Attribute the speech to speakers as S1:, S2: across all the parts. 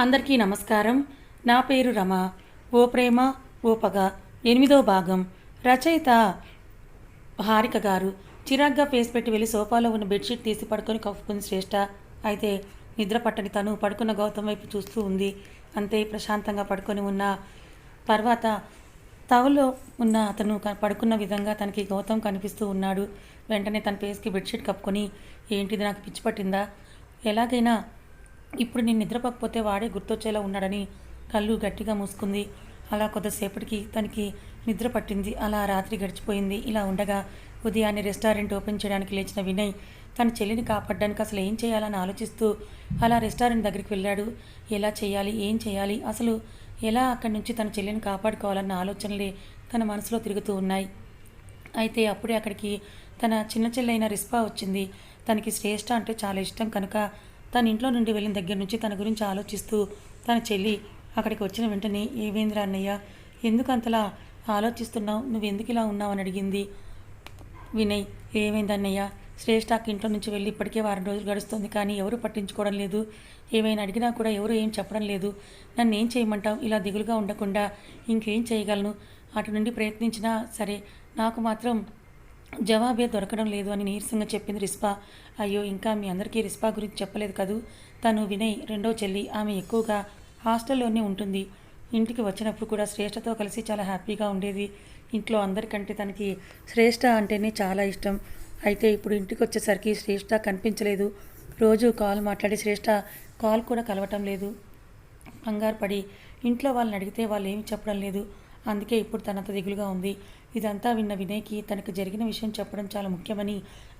S1: అందరికీ నమస్కారం. నా పేరు రమ. ఓ ప్రేమ ఓ పగ. ఎనిమిదో భాగం. రచయిత హారిక గారు చిరాగ్గా ఫేస్ పెట్టి వెళ్ళి సోఫాలో ఉన్న బెడ్షీట్ తీసి పడుకొని కప్పుకుంది శ్రేష్ట. అయితే నిద్ర పట్టని తను పడుకున్న గౌతమ్ వైపు చూస్తూ ఉంది. అంతే ప్రశాంతంగా పడుకొని ఉన్న తర్వాత తవలో ఉన్న అతను పడుకున్న విధంగా తనకి గౌతమ్ కనిపిస్తూ ఉన్నాడు. వెంటనే తన ఫేస్కి బెడ్షీట్ కప్పుకొని ఏంటిది నాకు పిచ్చి పట్టిందా? ఎలాగైనా ఇప్పుడు నేను నిద్రపోకపోతే వాడే గుర్తొచ్చేలా ఉన్నాడని కళ్ళు గట్టిగా మూసుకుంది. అలా కొద్దిసేపటికి తనకి నిద్ర పట్టింది. అలా రాత్రి గడిచిపోయింది. ఇలా ఉండగా ఉదయాన్నే రెస్టారెంట్ ఓపెన్ చేయడానికి లేచిన వినయ్ తన చెల్లిని కాపాడడానికి అసలు ఏం చేయాలని ఆలోచిస్తూ అలా రెస్టారెంట్ దగ్గరికి వెళ్ళాడు. ఎలా చేయాలి? ఏం చేయాలి? అసలు ఎలా అక్కడి నుంచి తన చెల్లిని కాపాడుకోవాలన్న ఆలోచనలే తన మనసులో తిరుగుతూ ఉన్నాయి. అయితే అప్పుడే అక్కడికి తన చిన్న చెల్లైన రిస్పా వచ్చింది. తనకి శ్రేష్ఠ అంటే చాలా ఇష్టం కనుక తన ఇంట్లో నుండి వెళ్ళిన దగ్గర నుంచి తన గురించి ఆలోచిస్తూ తన చెల్లి అక్కడికి వచ్చిన వెంటనే ఏవేంద్ర అన్నయ్య ఎందుకు అంతలా ఆలోచిస్తున్నావు? నువ్వు ఎందుకు ఇలా ఉన్నావు? అని అడిగింది. వినయ్ ఏమైంది అన్నయ్య? శ్రేష్ఠకి ఇంట్లో నుంచి వెళ్ళి ఇప్పటికే వారం రోజులు గడుస్తుంది కానీ ఎవరు పట్టించుకోవడం లేదు. ఏమైనా అడిగినా కూడా ఎవరు ఏం చెప్పడం లేదు. నన్ను ఏం చేయమంటావు? ఇలా దిగులుగా ఉండకుండా ఇంకేం చేయగలను? అటు నుండి ప్రయత్నించినా సరే నాకు మాత్రం జవాబే దొరకడం లేదు అని నీరసంగా చెప్పింది రిస్పా. అయ్యో ఇంకా మీ అందరికీ రిస్పా గురించి చెప్పలేదు కదూ? తను వినయ్ రెండో చెల్లి ఆమె ఎక్కువగా హాస్టల్లోనే ఉంటుంది. ఇంటికి వచ్చినప్పుడు కూడా శ్రేష్ఠతో కలిసి చాలా హ్యాపీగా ఉండేది. ఇంట్లో అందరికంటే తనకి శ్రేష్ఠ అంటేనే చాలా ఇష్టం. అయితే ఇప్పుడు ఇంటికి వచ్చేసరికి శ్రేష్ట కనిపించలేదు. రోజు కాల్ మాట్లాడి శ్రేష్ఠ కాల్ కూడా కలవటం లేదు. కంగారు పడి ఇంట్లో వాళ్ళని అడిగితే వాళ్ళు ఏమి చెప్పడం లేదు. అందుకే ఇప్పుడు తనంత దిగులుగా ఉంది. ఇదంతా విన్న వినయ్కి తనకు జరిగిన విషయం చెప్పడం చాలా ముఖ్యమని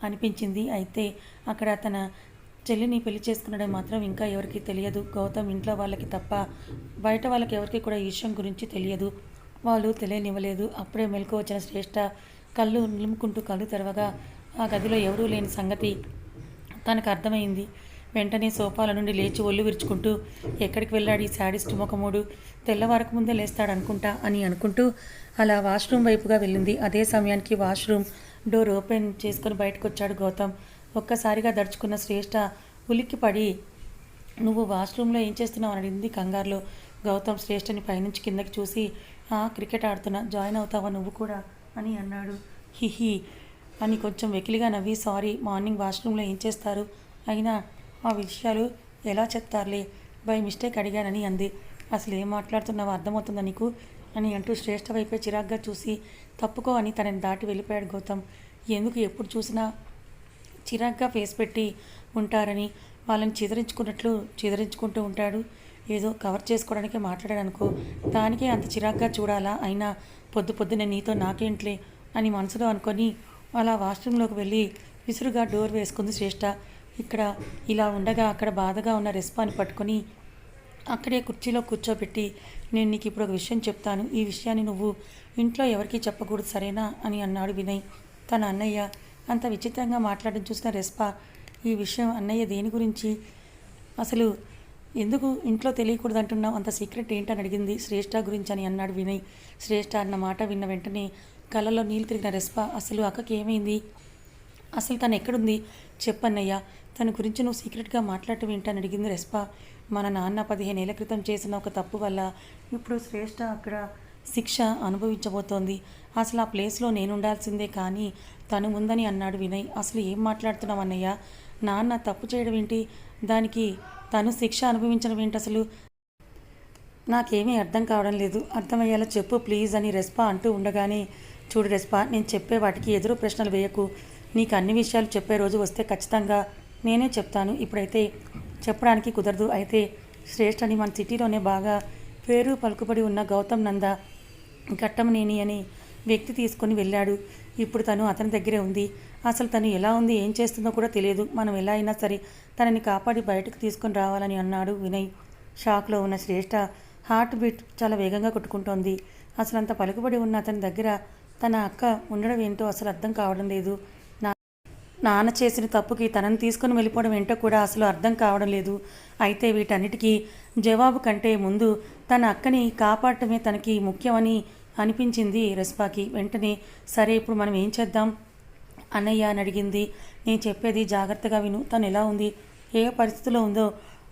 S1: అనిపించింది. అయితే అక్కడ తన చెల్లిని పెళ్ళి చేసుకున్నడం మాత్రం ఇంకా ఎవరికీ తెలియదు. గౌతమ్ ఇంట్లో వాళ్ళకి తప్ప బయట వాళ్ళకి ఎవరికి కూడా ఈ విషయం గురించి తెలియదు. వాళ్ళు తెలియనివ్వలేదు. అప్పుడే మెలకు వచ్చిన శ్రేష్ఠ కళ్ళు నిలుముకుంటూ కళ్ళు తెరవగా ఆ గదిలో ఎవరూ లేని సంగతి తనకు అర్థమైంది. వెంటనే సోఫాల నుండి లేచి ఒళ్ళు విరుచుకుంటూ ఎక్కడికి వెళ్ళాడు ఈ శాడిస్ట్ ముఖముడు? తెల్లవారకు ముందే లేస్తాడు అనుకుంటా అని అనుకుంటూ అలా వాష్రూమ్ వైపుగా వెళ్ళింది. అదే సమయానికి వాష్రూమ్ డోర్ ఓపెన్ చేసుకొని బయటకు వచ్చాడు గౌతమ్. ఒక్కసారిగా దడుచుకున్న శ్రేష్ఠ ఉలిక్కిపడి నువ్వు వాష్రూమ్లో ఏం చేస్తున్నావు? అని అడిగింది కంగారులో. గౌతమ్ శ్రేష్ఠని పైనుంచి కిందకి చూసి "ఆ, క్రికెట్ ఆడుతున్నా. జాయిన్ అవుతావా నువ్వు కూడా? అని అన్నాడు. హిహి అని కొంచెం వెకిలిగా నవ్వి సారీ మార్నింగ్ వాష్రూమ్లో ఏం చేస్తారు? అయినా ఆ విషయాలు ఎలా చెప్తారులే? బై మిస్టేక్ అడిగానని అంది. అసలు ఏం మాట్లాడుతున్నావో అర్థమవుతుందా నీకు? అని అంటూ శ్రేష్ఠ వైపే చిరాగ్గా చూసి తప్పుకో అని తనని దాటి వెళ్ళిపోయాడు గౌతమ్. ఎందుకు ఎప్పుడు చూసినా చిరాగ్గా ఫేస్ పెట్టి ఉంటారని వాళ్ళని చిదరించుకున్నట్లు చిదరించుకుంటూ ఉంటాడు. ఏదో కవర్ చేసుకోవడానికి మాట్లాడాడు అనుకో దానికే అంత చిరాగ్గా చూడాలా? అయినా పొద్దు పొద్దునే నీతో నాకేంట్లే అని మనసులో అనుకొని అలా వాష్రూమ్లోకి వెళ్ళి విసురుగా డోర్ వేసుకుంది శ్రేష్ఠ ఇక్కడ ఇలా ఉండగా అక్కడ బాధగా ఉన్న రెస్పాని పట్టుకొని అక్కడే కుర్చీలో కూర్చోబెట్టి నేను నీకు ఇప్పుడు ఒక విషయం చెప్తాను. ఈ విషయాన్ని నువ్వు ఇంట్లో ఎవరికీ చెప్పకూడదు సరేనా? అని అన్నాడు వినయ్. తన అన్నయ్య అంత విచిత్రంగా మాట్లాడడం చూసిన రెస్పా ఈ విషయం అన్నయ్య దేని గురించి? అసలు ఎందుకు ఇంట్లో తెలియకూడదు అంటున్నావు అంత సీక్రెట్ ఏంటని అడిగింది శ్రేష్ఠ గురించి అని అన్నాడు వినయ్. శ్రేష్ఠ అన్న మాట విన్న వెంటనే కళ్ళలో నీళ్ళు తిరిగిన రెస్పా అసలు అక్కకి ఏమైంది అసలు తను ఎక్కడుంది? చెప్పన్నయ్య. తన గురించి నువ్వు సీక్రెట్గా మాట్లాడటం ఏంటని అడిగింది రెస్పా. మన నాన్న పదిహేనేళ్ళ క్రితం చేసిన ఒక తప్పు వల్ల ఇప్పుడు శ్రేష్ఠ అక్కడ శిక్ష అనుభవించబోతోంది. అసలు ఆ ప్లేస్లో నేను ఉండాల్సిందే కానీ తను ఉందని అన్నాడు వినయ్. అసలు ఏం మాట్లాడుతున్నావు అన్నయ్య? నాన్న తప్పు చేయడం ఏంటి? దానికి తను శిక్ష అనుభవించడం ఏంటి అసలు? నాకేమీ అర్థం కావడం లేదు. అర్థమయ్యేలా చెప్పు ప్లీజ్ అని రెస్పా అంటూ ఉండగానే చూడు రెస్పా నేను చెప్పే వాటికి ఎదురు ప్రశ్నలు వేయకు. నీకు అన్ని విషయాలు చెప్పే రోజు వస్తే ఖచ్చితంగా నేనే చెప్తాను. ఇప్పుడైతే చెప్పడానికి కుదరదు. అయితే శ్రేష్ఠ అని మన సిటీలోనే బాగా పేరు పలుకుబడి ఉన్న గౌతమ్ నంద ఘట్టమనేని అని వ్యక్తి తీసుకొని వెళ్ళాడు. ఇప్పుడు తను అతని దగ్గరే ఉంది. అసలు తను ఎలా ఉంది ఏం చేస్తుందో కూడా తెలియదు. మనం ఎలా అయినా సరే తనని కాపాడి బయటకు తీసుకొని రావాలని అన్నాడు వినయ్. షాక్లో ఉన్న శ్రేష్ఠ హార్ట్ బీట్ చాలా వేగంగా కొట్టుకుంటోంది. అసలు అంత పలుకుబడి ఉన్న అతని దగ్గర తన అక్క ఉండడం ఏంటో అసలు అర్థం కావడం లేదు. నాన్న చేసిన తప్పుకి తనని తీసుకొని వెళ్ళిపోవడం ఏంటో కూడా అసలు అర్థం కావడం లేదు. అయితే వీటన్నిటికీ జవాబు కంటే ముందు తన అక్కని కాపాడటమే తనకి ముఖ్యమని అనిపించింది రెస్పాకి. వెంటనే సరే ఇప్పుడు మనం ఏం చేద్దాం? అన్నయ్య అని అడిగింది. నేను చెప్పేది జాగ్రత్తగా విను. తను ఎలా ఉంది? ఏ పరిస్థితిలో ఉందో?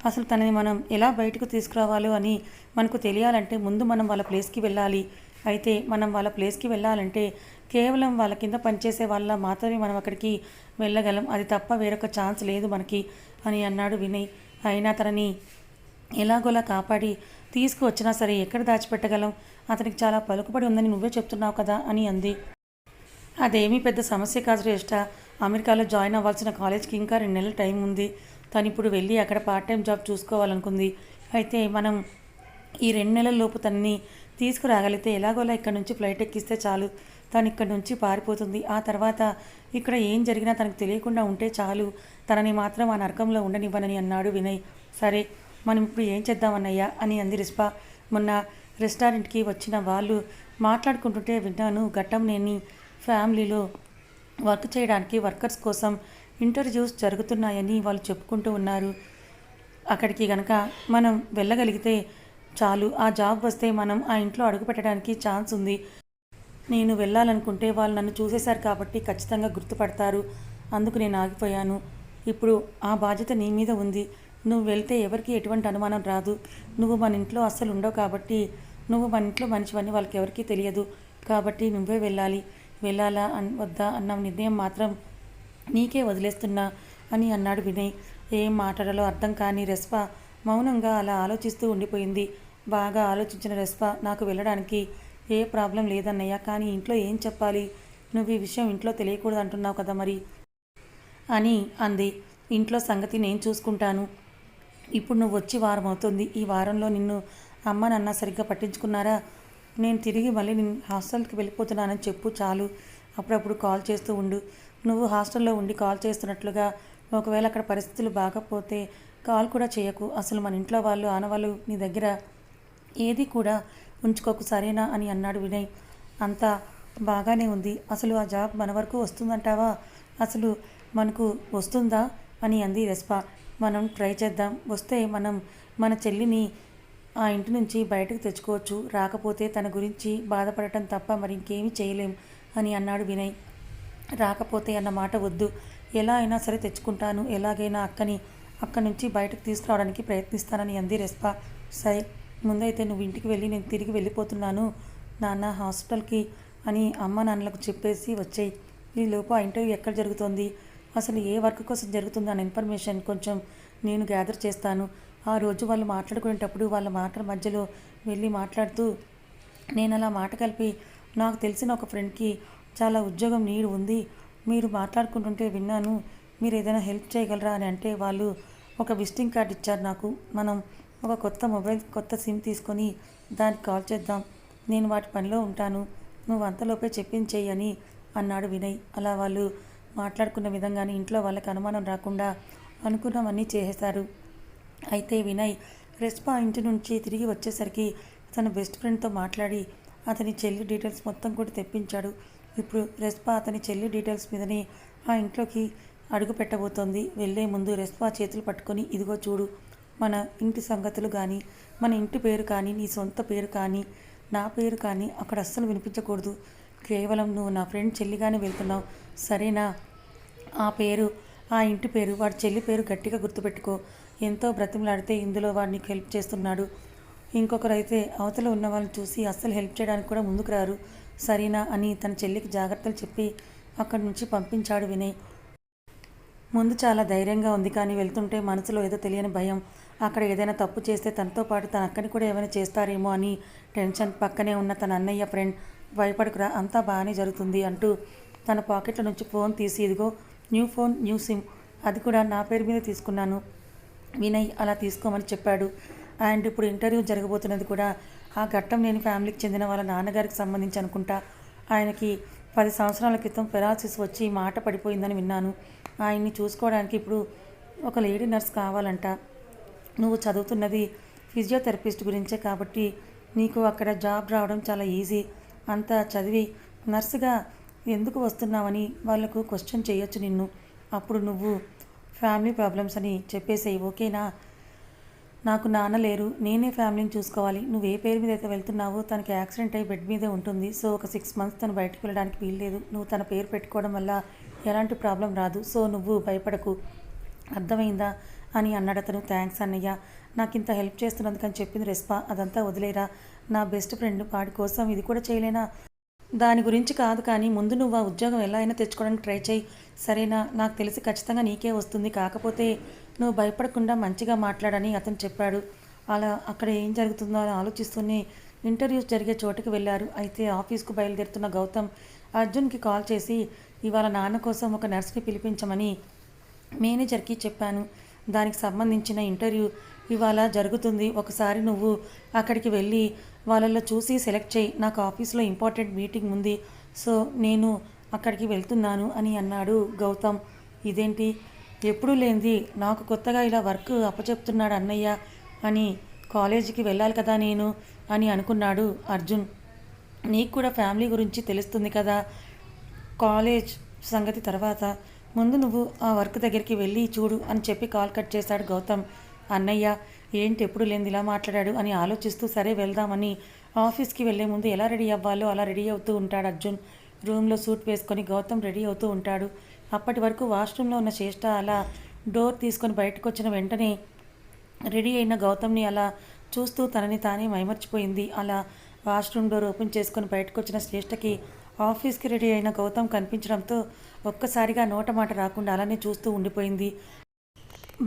S1: అసలు తనని మనం ఎలా బయటకు తీసుకురావాలో అని మనకు తెలియాలంటే ముందు మనం వాళ్ళ ప్లేస్కి వెళ్ళాలి. అయితే మనం వాళ్ళ ప్లేస్కి వెళ్ళాలంటే కేవలం వాళ్ళ కింద పనిచేసే వాళ్ళ మాత్రమే మనం అక్కడికి వెళ్ళగలం. అది తప్ప వేరొక ఛాన్స్ లేదు మనకి అని అన్నాడు వినయ్. అయినా తనని ఎలాగోలా కాపాడి తీసుకువచ్చినా సరే ఎక్కడ దాచిపెట్టగలం? అతనికి చాలా పలుకుబడి ఉందని నువ్వే చెప్తున్నావు కదా అని అంది. అదేమీ పెద్ద సమస్య కాదు శ్రేష్ట. అమెరికాలో జాయిన్ అవ్వాల్సిన కాలేజ్కి ఇంకా రెండు నెలల టైం ఉంది. తను ఇప్పుడు వెళ్ళి అక్కడ పార్ట్ టైం జాబ్ చూసుకోవాలనుకుంది. అయితే మనం ఈ రెండు నెలల లోపు తనని తీసుకురాగలిగితే ఎలాగోలా ఇక్కడ నుంచి ఫ్లైట్ ఎక్కిస్తే చాలు. తను ఇక్కడి నుంచి పారిపోతుంది. ఆ తర్వాత ఇక్కడ ఏం జరిగినా తనకు తెలియకుండా ఉంటే చాలు. తనని మాత్రం ఆ నరకంలో ఉండనివ్వనని అన్నాడు వినయ్. సరే మనం ఇప్పుడు ఏం చేద్దామన్నయ్యా? అని అంది రిస్పా. మొన్న రెస్టారెంట్కి వచ్చిన వాళ్ళు మాట్లాడుకుంటుంటే విన్నాను ఘట్టం నేని ఫ్యామిలీలో వర్క్ చేయడానికి వర్కర్స్ కోసం ఇంటర్వ్యూస్ జరుగుతున్నాయని వాళ్ళు చెప్పుకుంటూ ఉన్నారు. అక్కడికి గనక మనం వెళ్ళగలిగితే చాలు. ఆ జాబ్ వస్తే మనం ఆ ఇంట్లో అడుగు పెట్టడానికి ఛాన్స్ ఉంది. నేను వెళ్ళాలనుకుంటే వాళ్ళు నన్ను చూసేశారు కాబట్టి ఖచ్చితంగా గుర్తుపడతారు. అందుకు నేను ఆగిపోయాను. ఇప్పుడు ఆ బాధ్యత నీ మీద ఉంది. నువ్వు వెళ్తే ఎవరికి ఎటువంటి అనుమానం రాదు. నువ్వు మన ఇంట్లో అస్సలు ఉండవు కాబట్టి నువ్వు మన ఇంట్లో మంచివని వాళ్ళకి ఎవరికీ తెలియదు. కాబట్టి నువ్వే వెళ్ళాలి. వెళ్ళాలా అన్ వద్దా అన్న నిర్ణయం మాత్రం నీకే వదిలేస్తున్నా అని అన్నాడు వినయ్. ఏం మాట్లాడాలో అర్థం కాని రెస్ప మౌనంగా అలా ఆలోచిస్తూ ఉండిపోయింది. బాగా ఆలోచించిన రెస్ప నాకు వెళ్ళడానికి ఏ ప్రాబ్లం లేదన్నయ్య కానీ ఇంట్లో ఏం చెప్పాలి? నువ్వు ఈ విషయం ఇంట్లో తెలియకూడదు అంటున్నావు కదా మరి? అని అంది. ఇంట్లో సంగతి నేను చూసుకుంటాను. ఇప్పుడు నువ్వు వచ్చి వారం అవుతుంది. ఈ వారంలో నిన్ను అమ్మ నాన్న సరిగ్గా పట్టించుకున్నారా? నేను తిరిగి మళ్ళీ నేను హాస్టల్కి వెళ్ళిపోతున్నానని చెప్పు చాలు. అప్పుడప్పుడు కాల్ చేస్తూ ఉండు. నువ్వు హాస్టల్లో ఉండి కాల్ చేస్తున్నట్లుగా ఒకవేళ అక్కడ పరిస్థితులు బాగపోతే కాల్ కూడా చేయకు. అసలు మన ఇంట్లో వాళ్ళు ఆనవాళ్ళు నీ దగ్గర ఏది కూడా ఉంచుకోకు సరేనా అని అన్నాడు వినయ్. అంతా బాగానే ఉంది. అసలు ఆ జాబ్ మన వరకు వస్తుందంటావా? అసలు మనకు వస్తుందా? అని అంది రెస్పా మనం ట్రై చేద్దాం. వస్తే మనం మన చెల్లిని ఆ ఇంటి నుంచి బయటకు తెచ్చుకోవచ్చు. రాకపోతే తన గురించి బాధపడటం తప్ప మరి ఇంకేమీ చేయలేం అని అన్నాడు వినయ్. రాకపోతే అన్న మాట వద్దు. ఎలా అయినా సరే తెచ్చుకుంటాను. ఎలాగైనా అక్కని అక్కడి నుంచి బయటకు తీసుకురావడానికి ప్రయత్నిస్తానని అంది రెస్పా. సరే. ముందైతే నువ్వు ఇంటికి వెళ్ళి నేను తిరిగి వెళ్ళిపోతున్నాను నాన్న హాస్పిటల్కి అని అమ్మ నాన్నలకు చెప్పేసి వచ్చాయి. ఈలోపు ఆ ఇంటర్వ్యూ ఎక్కడ జరుగుతోంది? అసలు ఏ వర్క్ కోసం జరుగుతుంది అనే ఇన్ఫర్మేషన్ కొంచెం నేను గ్యాదర్ చేస్తాను. ఆ రోజు వాళ్ళు మాట్లాడుకునేటప్పుడు వాళ్ళ మాటల మధ్యలో వెళ్ళి మాట్లాడుతూ నేను అలా మాట కలిపి నాకు తెలిసిన ఒక ఫ్రెండ్కి చాలా ఉద్యోగం నీడు ఉంది. మీరు మాట్లాడుకుంటుంటే విన్నాను. మీరు ఏదైనా హెల్ప్ చేయగలరా? అని అంటే వాళ్ళు ఒక విజిటింగ్ కార్డ్ ఇచ్చారు నాకు. మనం ఒక కొత్త మొబైల్ కొత్త సిమ్ తీసుకొని దానికి కాల్ చేద్దాం. నేను వాటి పనిలో ఉంటాను. నువ్వు అంతలోపే చెప్పించేయి అని అన్నాడు వినయ్. అలా వాళ్ళు మాట్లాడుకున్న విధంగానే ఇంట్లో వాళ్ళకి అనుమానం రాకుండా అనుకున్నవన్నీ చేసేశారు. అయితే వినయ్ రెస్పా ఇంటి నుంచి తిరిగి వచ్చేసరికి తన బెస్ట్ ఫ్రెండ్తో మాట్లాడి అతని చెల్లి డీటెయిల్స్ మొత్తం కూడా తెప్పించాడు. ఇప్పుడు రెస్పా అతని చెల్లి డీటెయిల్స్ మీదనే ఆ ఇంట్లోకి అడుగు పెట్టబోతోంది. వెళ్ళే ముందు రెస్పా చేతులు పట్టుకొని ఇదిగో చూడు. మన ఇంటి సంగతులు కానీ మన ఇంటి పేరు కానీ నీ సొంత పేరు కానీ నా పేరు కానీ అక్కడ అస్సలు వినిపించకూడదు. కేవలం నువ్వు నా ఫ్రెండ్ చెల్లిగానే వెళ్తున్నావు. సరేనా? ఆ పేరు ఆ ఇంటి పేరు వాడి చెల్లి పేరు గట్టిగా గుర్తుపెట్టుకో. ఎంతో బ్రతిమలాడితే ఇందులో వాడిని హెల్ప్ చేస్తున్నాడు. ఇంకొకరైతే అవతల ఉన్న వాళ్ళని చూసి అస్సలు హెల్ప్ చేయడానికి కూడా ముందుకు రారు. సరేనా అని తన చెల్లికి జాగ్రత్తలు చెప్పి అక్కడి నుంచి పంపించాడు వినయ్. ముందు చాలా ధైర్యంగా ఉంది కానీ వెళ్తుంటే మనసులో ఏదో తెలియని భయం. అక్కడ ఏదైనా తప్పు చేస్తే తనతో పాటు తన అక్కని కూడా ఏమైనా చేస్తారేమో అని టెన్షన్ పక్కనే ఉన్న తన అన్నయ్య ఫ్రెండ్ భయపడకురా అంతా బాగానే జరుగుతుంది అంటూ తన పాకెట్ల నుంచి ఫోన్ తీసి ఇదిగో న్యూ ఫోన్ న్యూ సిమ్ అది కూడా నా పేరు మీద తీసుకున్నాను వినయ్ అలా తీసుకోమని చెప్పాడు. అండ్ ఇప్పుడు ఇంటర్వ్యూ జరగబోతున్నది కూడా ఆ ఘట్టం నేను ఫ్యామిలీకి చెందిన వాళ్ళ నాన్నగారికి సంబంధించి అనుకుంటా. ఆయనకి పది సంవత్సరాల క్రితం పెరాసిస్ వచ్చి మాట పడిపోయిందని విన్నాను. ఆయన్ని చూసుకోవడానికి ఇప్పుడు ఒక లేడీ నర్స్ కావాలంట. నువ్వు చదువుతున్నది ఫిజియోథెరపిస్ట్ గురించే కాబట్టి నీకు అక్కడ జాబ్ రావడం చాలా ఈజీ. అంత చదివి నర్సుగా ఎందుకు వస్తున్నావని వాళ్ళకు క్వశ్చన్ చేయొచ్చు నిన్ను. అప్పుడు నువ్వు ఫ్యామిలీ ప్రాబ్లమ్స్ అని చెప్పేసేయి ఓకేనా? నాకు నాన్న లేరు నేనే ఫ్యామిలీని చూసుకోవాలి. నువ్వు ఏ పేరు మీద అయితే వెళ్తున్నావో తనకి యాక్సిడెంట్ అయ్యి బెడ్ మీదే ఉంటుంది. సో ఒక సిక్స్ మంత్స్ తను బయటకు వెళ్ళడానికి వీల్లేదు నువ్వు తన పేరు పెట్టుకోవడం వల్ల ఎలాంటి ప్రాబ్లం రాదు. సో నువ్వు భయపడకు. అర్థమైందా? అని అన్నాడు అతను. థ్యాంక్స్ అన్నయ్య నాకు ఇంత హెల్ప్ చేస్తున్నందుకని చెప్పింది రెస్పా. అదంతా వదిలేరా. నా బెస్ట్ ఫ్రెండ్ వాడి కోసం ఇది కూడా చేయలేనా? దాని గురించి కాదు కానీ ముందు నువ్వు ఆ ఉద్యోగం ఎలా అయినా తెచ్చుకోవడానికి ట్రై చేయి. సరేనా? నాకు తెలిసి ఖచ్చితంగా నీకే వస్తుంది. కాకపోతే నువ్వు భయపడకుండా మంచిగా మాట్లాడని అతను చెప్పాడు. అలా అక్కడ ఏం జరుగుతుందో అని ఆలోచిస్తూనే ఇంటర్వ్యూస్ జరిగే చోటుకి వెళ్ళారు. అయితే ఆఫీస్కు బయలుదేరుతున్న గౌతమ్ అర్జున్కి కాల్ చేసి ఇవాళ నాన్న కోసం ఒక నర్స్ని పిలిపించమని మేనేజర్కి చెప్పాను. దానికి సంబంధించిన ఇంటర్వ్యూ ఇవాళ జరుగుతుంది. ఒకసారి నువ్వు అక్కడికి వెళ్ళి వాళ్ళల్లో చూసి సెలెక్ట్ చేయి. నాకు ఆఫీస్లో ఇంపార్టెంట్ మీటింగ్ ఉంది సో నేను అక్కడికి వెళ్తున్నాను అని అన్నాడు గౌతమ్. ఇదేంటి? ఎప్పుడూ లేనిది. నాకు కొత్తగా ఇలా వర్క్ అప్పచెప్తున్నాడు అన్నయ్య అని కాలేజీకి వెళ్ళాలి కదా నేను అని అనుకున్నాడు అర్జున్. నీకు కూడా ఫ్యామిలీ గురించి తెలుస్తుంది కదా. కాలేజ్ సంగతి తర్వాత ముందు నువ్వు ఆ వర్క్ దగ్గరికి వెళ్ళి చూడు అని చెప్పి కాల్ కట్ చేశాడు గౌతమ్. అన్నయ్య ఏంటి ఎప్పుడు లేని ఇలా మాట్లాడాడు? అని ఆలోచిస్తూ సరే వెళ్దామని ఆఫీస్కి వెళ్ళే ముందు ఎలా రెడీ అవ్వాలో అలా రెడీ అవుతూ ఉంటాడు అర్జున్. రూమ్లో సూట్ వేసుకొని గౌతమ్ రెడీ అవుతూ ఉంటాడు. అప్పటి వరకు వాష్రూమ్లో ఉన్న శ్రేష్ఠ అలా డోర్ తీసుకొని బయటకు వచ్చిన వెంటనే రెడీ అయిన గౌతమ్ని అలా చూస్తూ తనని తానే మైమర్చిపోయింది. అలా వాష్రూమ్ డోర్ ఓపెన్ చేసుకొని బయటకు వచ్చిన శ్రేష్ఠకి ఆఫీస్కి రెడీ అయిన గౌతమ్ కనిపించడంతో ఒక్కసారిగా నోట మాట రాకుండా అలానే చూస్తూ ఉండిపోయింది.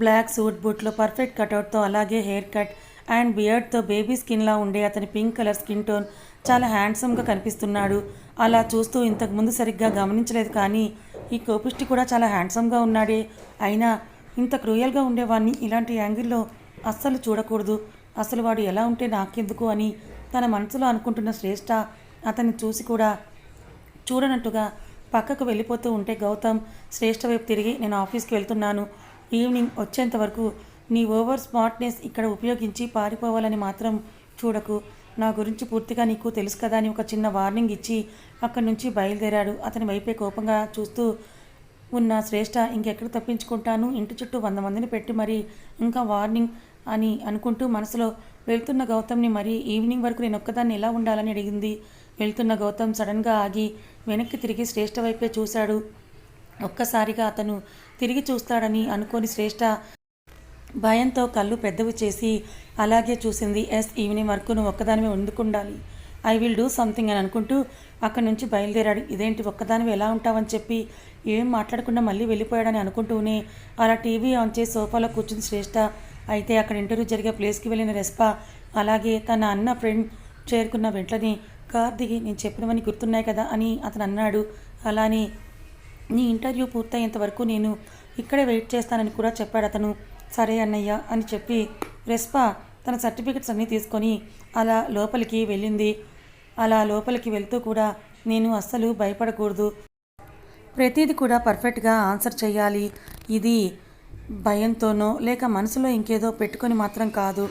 S1: బ్లాక్ సూట్ బూట్లో పర్ఫెక్ట్ కటౌట్తో అలాగే హెయిర్ కట్ అండ్ బియర్డ్తో బేబీ స్కిన్లా ఉండే అతని పింక్ కలర్ స్కిన్ టోన్ చాలా హ్యాండ్సమ్గా కనిపిస్తున్నాడు. అలా చూస్తూ ఇంతకుముందు సరిగ్గా గమనించలేదు కానీ ఈ కోపిష్టి కూడా చాలా హ్యాండ్సమ్గా ఉన్నాడే. అయినా ఇంత క్రూయల్గా ఉండేవాడిని ఇలాంటి యాంగిల్లో అస్సలు చూడకూడదు. అసలు వాడు ఎలా ఉంటే నాకెందుకు అని తన మనసులో అనుకుంటున్న శ్రేష్ఠ అతన్ని చూసి కూడా చూడనట్టుగా పక్కకు వెళ్ళిపోతూ ఉంటే గౌతమ్ శ్రేష్ఠ వైపు తిరిగి నేను ఆఫీస్కి వెళ్తున్నాను. ఈవినింగ్ వచ్చేంత వరకు నీ ఓవర్ స్మార్ట్నెస్ ఇక్కడ ఉపయోగించి పారిపోవాలని మాత్రం చూడకు. నా గురించి పూర్తిగా నీకు తెలుసు కదా అని ఒక చిన్న వార్నింగ్ ఇచ్చి అక్కడి నుంచి బయలుదేరాడు. అతని వైపే కోపంగా చూస్తూ ఉన్న శ్రేష్ఠ ఇంకెక్కడ తప్పించుకుంటాను? ఇంటి చుట్టూ వంద మందిని పెట్టి మరి ఇంకా వార్నింగ్ అని అనుకుంటూ మనసులో వెళ్తున్న గౌతమ్ని మరి ఈవినింగ్ వరకు నేను ఒక్కదాన్ని ఎలా ఉండాలని అడిగింది? వెళ్తున్న గౌతమ్ సడన్గా ఆగి వెనక్కి తిరిగి శ్రేష్ఠ వైపే చూశాడు. ఒక్కసారిగా అతను తిరిగి చూస్తాడని అనుకోని శ్రేష్ఠ భయంతో కళ్ళు పెద్దవి చేసి అలాగే చూసింది ఎస్ ఈవినింగ్ వరకు నువ్వు ఒక్కదానివే వండుకుండాలి ఐ విల్ డూ సంథింగ్ అని అనుకుంటూ అక్కడి నుంచి బయలుదేరాడు. ఇదేంటి ఒక్కదానివి ఎలా ఉంటావని చెప్పి ఏం మాట్లాడకుండా మళ్ళీ వెళ్ళిపోయాడని అనుకుంటూనే అలా టీవీ ఆన్ చేసి సోఫాలో కూర్చుని శ్రేష్ఠ అయితే అక్కడ ఇంటర్వ్యూ జరిగే ప్లేస్కి వెళ్ళిన రెస్పా అలాగే తన అన్న ఫ్రెండ్ చేరుకున్న వెంటనే కార్దిగి నేను చెప్పినవని గుర్తున్నాయి కదా అని అతను అన్నాడు. అలానే నీ ఇంటర్వ్యూ పూర్తయ్యేంత వరకు నేను ఇక్కడే వెయిట్ చేస్తానని కూడా చెప్పాడు అతను. సరే అన్నయ్య అని చెప్పి రెస్పా తన సర్టిఫికెట్స్ అన్నీ తీసుకొని అలా లోపలికి వెళ్ళింది. అలా లోపలికి వెళ్తూ కూడా నేను అస్సలు భయపడకూడదు. ప్రతిదీ కూడా పర్ఫెక్ట్గా ఆన్సర్ చేయాలి ఇది భయంతోనో లేక మనసులో ఇంకేదో పెట్టుకొని మాత్రం కాదు.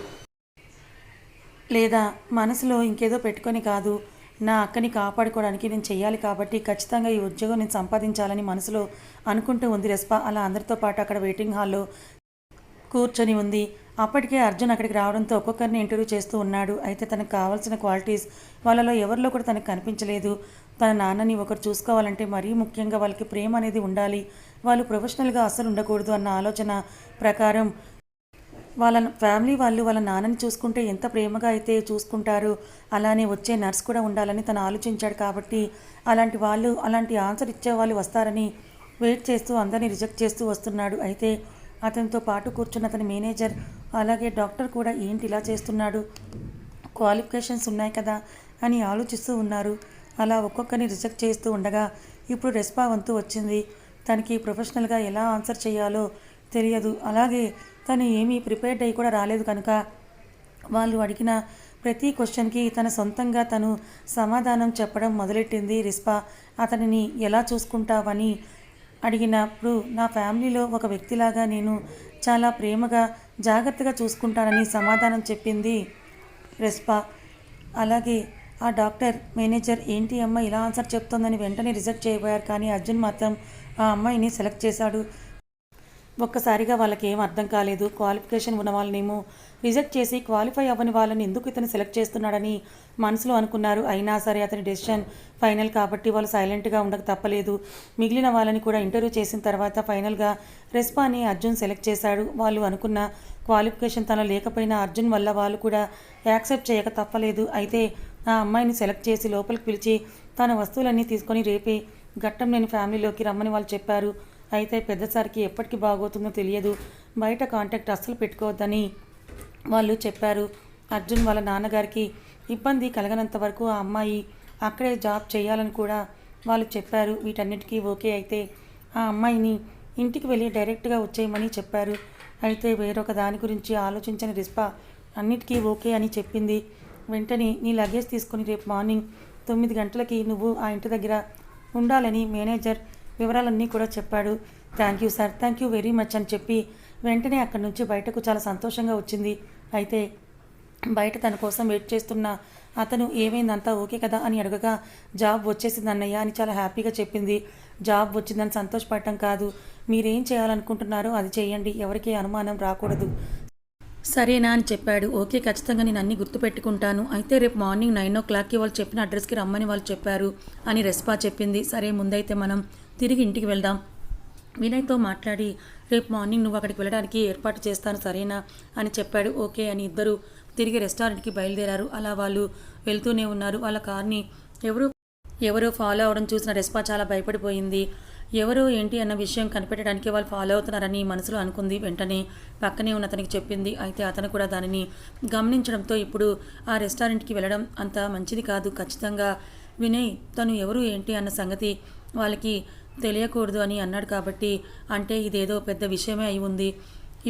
S1: లేదా మనసులో ఇంకేదో పెట్టుకొని కాదు నా అక్కని కాపాడుకోవడానికి నేను చెయ్యాలి కాబట్టి ఖచ్చితంగా ఈ ఉద్యోగం నేను సంపాదించాలని మనసులో అనుకుంటూ ఉంది రెస్పా. అలా అందరితో పాటు అక్కడ వెయిటింగ్ హాల్లో కూర్చొని ఉంది. అప్పటికే అర్జున్ అక్కడికి రావడంతో ఒక్కొక్కరిని ఇంటర్వ్యూ చేస్తూ ఉన్నాడు. అయితే తనకు కావాల్సిన క్వాలిటీస్ వాళ్ళలో ఎవరిలో కూడా తనకు కనిపించలేదు. తన నాన్నని ఒకరు చూసుకోవాలంటే మరీ ముఖ్యంగా వాళ్ళకి ప్రేమ అనేది ఉండాలి. వాళ్ళు ప్రొఫెషనల్గా అస్సలు ఉండకూడదు అన్న ఆలోచన ప్రకారం వాళ్ళ ఫ్యామిలీ వాళ్ళు వాళ్ళ నాన్నని చూసుకుంటే ఎంత ప్రేమగా అయితే చూసుకుంటారు అలానే వచ్చే నర్స్ కూడా ఉండాలని తను ఆలోచించాడు కాబట్టి అలాంటి వాళ్ళు అలాంటి ఆన్సర్ ఇచ్చే వాళ్ళు వస్తారని వెయిట్ చేస్తూ అందరినీ రిజెక్ట్ చేస్తూ వస్తున్నాడు. అయితే అతనితో పాటు కూర్చున్న అతని మేనేజర్ అలాగే డాక్టర్ కూడా ఏంటి ఇలా చేస్తున్నాడు క్వాలిఫికేషన్స్ ఉన్నాయి కదా అని ఆలోచిస్తూ ఉన్నారు. అలా ఒక్కొక్కరిని రిజెక్ట్ చేస్తూ ఉండగా ఇప్పుడు రెస్పా వంతు వచ్చింది. తనకి ప్రొఫెషనల్గా ఎలా ఆన్సర్ చేయాలో తెలియదు. అలాగే తను ఏమీ ప్రిపేర్డ్ అయ్యి కూడా రాలేదు కనుక వాళ్ళు అడిగిన ప్రతి క్వశ్చన్కి తన సొంతంగా తను సమాధానం చెప్పడం మొదలెట్టింది రిస్పా. అతనిని ఎలా చూసుకుంటావని అడిగినప్పుడు నా ఫ్యామిలీలో ఒక వ్యక్తిలాగా నేను చాలా ప్రేమగా జాగ్రత్తగా చూసుకుంటానని సమాధానం చెప్పింది రెస్పా. అలాగే ఆ డాక్టర్ మేనేజర్ ఏంటి అమ్మ ఇలా ఆన్సర్ చెప్తోందని వెంటనే రిజెక్ట్ చేయబోయారు కానీ అర్జున్ మాత్రం ఆ అమ్మాయిని సెలెక్ట్ చేశాడు. ఒక్కసారిగా వాళ్ళకి ఏం అర్థం కాలేదు. క్వాలిఫికేషన్ ఉన్న వాళ్ళనేమో రిజెక్ట్ చేసి క్వాలిఫై అవ్వని వాళ్ళని ఎందుకు ఇతను సెలెక్ట్ చేస్తున్నాడని మనసులో అనుకున్నారు. అయినా సరే అతని డెసిషన్ ఫైనల్ కాబట్టి వాళ్ళు సైలెంట్గా ఉండక తప్పలేదు. మిగిలిన వాళ్ళని కూడా ఇంటర్వ్యూ చేసిన తర్వాత ఫైనల్గా రెస్పాని అర్జున్ సెలెక్ట్ చేశాడు. వాళ్ళు అనుకున్న క్వాలిఫికేషన్ తన లేకపోయినా అర్జున్ వల్ల వాళ్ళు కూడా యాక్సెప్ట్ చేయక తప్పలేదు. అయితే ఆ అమ్మాయిని సెలెక్ట్ చేసి లోపలికి పిలిచి తన వస్తువులన్నీ తీసుకొని రేపే ఘట్టం లేని ఫ్యామిలీలోకి రమ్మని వాళ్ళు చెప్పారు. అయితే పెద్దసారికి ఎప్పటికి బాగోతుందో తెలియదు. బయట కాంటాక్ట్ అస్సలు పెట్టుకోవద్దని వాళ్ళు చెప్పారు. అర్జున్ వాళ్ళ నాన్నగారికి ఇబ్బంది కలగనంత వరకు ఆ అమ్మాయి అక్కడే జాబ్ చేయాలని కూడా వాళ్ళు చెప్పారు. వీటన్నిటికీ ఓకే అయితే ఆ అమ్మాయిని ఇంటికి వెళ్ళి డైరెక్ట్గా వచ్చేయమని చెప్పారు. అయితే వేరొక దాని గురించి ఆలోచించని రిస్పా అన్నిటికీ ఓకే అని చెప్పింది. వెంటనే నీ లగేజ్ తీసుకొని రేపు మార్నింగ్ తొమ్మిది గంటలకి నువ్వు ఆ ఇంటి దగ్గర ఉండాలని మేనేజర్ వివరాలన్నీ కూడా చెప్పాడు. Thank you sir thank you very much అని చెప్పి వెంటనే అక్కడి నుంచి బయటకు చాలా సంతోషంగా వచ్చింది. అయితే బయట తన కోసం వెయిట్ చేస్తున్న అతను ఏమైందంతా ఓకే కదా అని అడగగా జాబ్ వచ్చేసింది అన్నయ్య అని చాలా హ్యాపీగా చెప్పింది. జాబ్ వచ్చిందని సంతోషపడటం కాదు. మీరేం చేయాలనుకుంటున్నారో అది చేయండి. ఎవరికీ అనుమానం రాకూడదు. సరేనా అని చెప్పాడు. ఓకే ఖచ్చితంగా నేను అన్ని గుర్తుపెట్టుకుంటాను అయితే రేపు మార్నింగ్ నైన్ ఓ క్లాక్కి వాళ్ళు చెప్పిన అడ్రస్కి రమ్మని వాళ్ళు చెప్పారు అని రెస్పా చెప్పింది. సరే ముందైతే మనం తిరిగి ఇంటికి వెళ్దాం. వినయ్తో మాట్లాడి రేపు మార్నింగ్ నువ్వు అక్కడికి వెళ్ళడానికి ఏర్పాటు చేస్తాను సరేనా? అని చెప్పాడు. ఓకే అని ఇద్దరు తిరిగి రెస్టారెంట్కి బయలుదేరారు. అలా వాళ్ళు వెళ్తూనే ఉన్నారు. వాళ్ళ కార్ని ఎవరు ఎవరో ఫాలో అవడం చూసిన రెస్పా చాలా భయపడిపోయింది. ఎవరో ఏంటి అన్న విషయం కనిపెట్టడానికి వాళ్ళు ఫాలో అవుతున్నారని మనసులో అనుకుంది. వెంటనే పక్కనే ఉన్న అతనికి చెప్పింది. అయితే అతను కూడా దానిని గమనించడంతో ఇప్పుడు ఆ రెస్టారెంట్కి వెళ్ళడం అంత మంచిది కాదు. ఖచ్చితంగా వినయ్ తను ఎవరు ఏంటి అన్న సంగతి వాళ్ళకి తెలియకూడదు అని అన్నాడు కాబట్టి అంటే ఇదేదో పెద్ద విషయమే అయి ఉంది.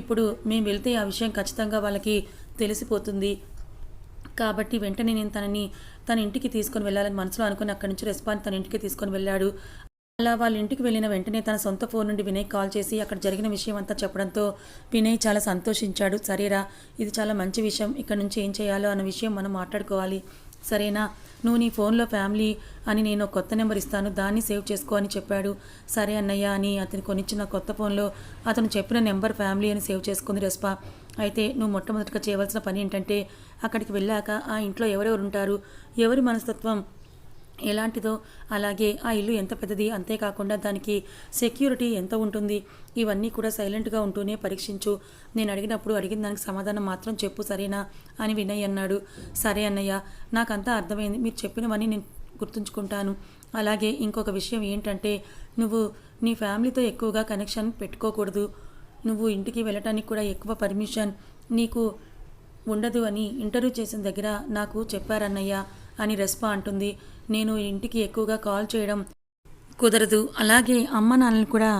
S1: ఇప్పుడు మేము వెళ్తే ఆ విషయం ఖచ్చితంగా వాళ్ళకి తెలిసిపోతుంది. కాబట్టి వెంటనే నేను తనని తన ఇంటికి తీసుకొని వెళ్ళాలని మనసులో అనుకుని అక్కడి నుంచి రెస్పాన్స్ తన ఇంటికి తీసుకొని వెళ్ళాడు. అలా వాళ్ళ ఇంటికి వెళ్ళిన వెంటనే తన సొంత ఫోన్ నుండి వినయ్ కాల్ చేసి అక్కడ జరిగిన విషయం అంతా చెప్పడంతో వినయ్ చాలా సంతోషించాడు. సరేరా ఇది చాలా మంచి విషయం. ఇక్కడ నుంచి ఏం చేయాలో అన్న విషయం మనం మాట్లాడుకోవాలి. సరేనా? నువ్వు నీ ఫోన్లో ఫ్యామిలీ అని నేను కొత్త నెంబర్ ఇస్తాను దాన్ని సేవ్ చేసుకో అని చెప్పాడు. సరే అన్నయ్య అని అతను కొనిచ్చిన కొత్త ఫోన్లో అతను చెప్పిన నెంబర్ ఫ్యామిలీ అని సేవ్ చేసుకుంది రెస్పా. అయితే నువ్వు మొట్టమొదటిగా చేయవలసిన పని ఏంటంటే అక్కడికి వెళ్ళాక ఆ ఇంట్లో ఎవరెవరు ఉంటారు? ఎవరి మనస్తత్వం? ఎలాంటిదో అలాగే ఆ ఇల్లు ఎంత పెద్దది అంతేకాకుండా దానికి సెక్యూరిటీ ఎంత ఉంటుంది ఇవన్నీ కూడా సైలెంట్గా ఉంటూనే పరీక్షించు. నేను అడిగినప్పుడు అడిగిన దానికి సమాధానం మాత్రం చెప్పు సరేనా? అని వినయ్ అన్నాడు. సరే అన్నయ్య నాకంతా అర్థమైంది. మీరు చెప్పినవన్నీ నేను గుర్తుంచుకుంటాను. అలాగే ఇంకొక విషయం ఏంటంటే నువ్వు నీ ఫ్యామిలీతో ఎక్కువగా కనెక్షన్ పెట్టుకోకూడదు. నువ్వు ఇంటికి వెళ్ళటానికి కూడా ఎక్కువ పర్మిషన్ నీకు ఉండదు అని ఇంటర్వ్యూ చేసిన దగ్గర నాకు చెప్పారన్నయ్య అని రెస్పా అంటుంది. నేను ఇంటికి ఎక్కువగా కాల్ చేయడం కుదరదు. అలాగే అమ్మ నాన్నని కూడా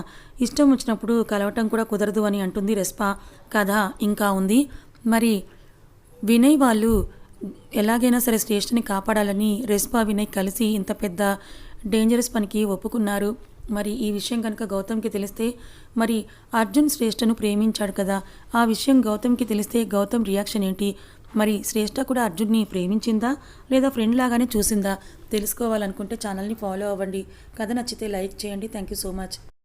S1: ఇష్టం వచ్చినప్పుడు కలవటం కూడా కుదరదు అని అంటుంది రెస్పా. కథ ఇంకా ఉంది. మరి వినయ్ వాళ్ళు ఎలాగైనా సరే స్టేషన్ని కాపాడాలని రెస్పా వినయ్ కలిసి ఇంత పెద్ద డేంజరస్ పనికి ఒప్పుకున్నారు. మరి ఈ విషయం కనుక గౌతమ్కి తెలిస్తే మరి అర్జున్ శ్రేష్ఠను ప్రేమించాడు కదా. ఆ విషయం గౌతమ్కి తెలిస్తే గౌతమ్ రియాక్షన్ ఏంటి? మరి శ్రేష్ఠ కూడా అర్జున్ని ప్రేమించిందా లేదా ఫ్రెండ్ లాగానే చూసిందా? తెలుసుకోవాలనుకుంటే ఛానల్ని ఫాలో అవ్వండి. కథ నచ్చితే లైక్ చేయండి. Thank you so much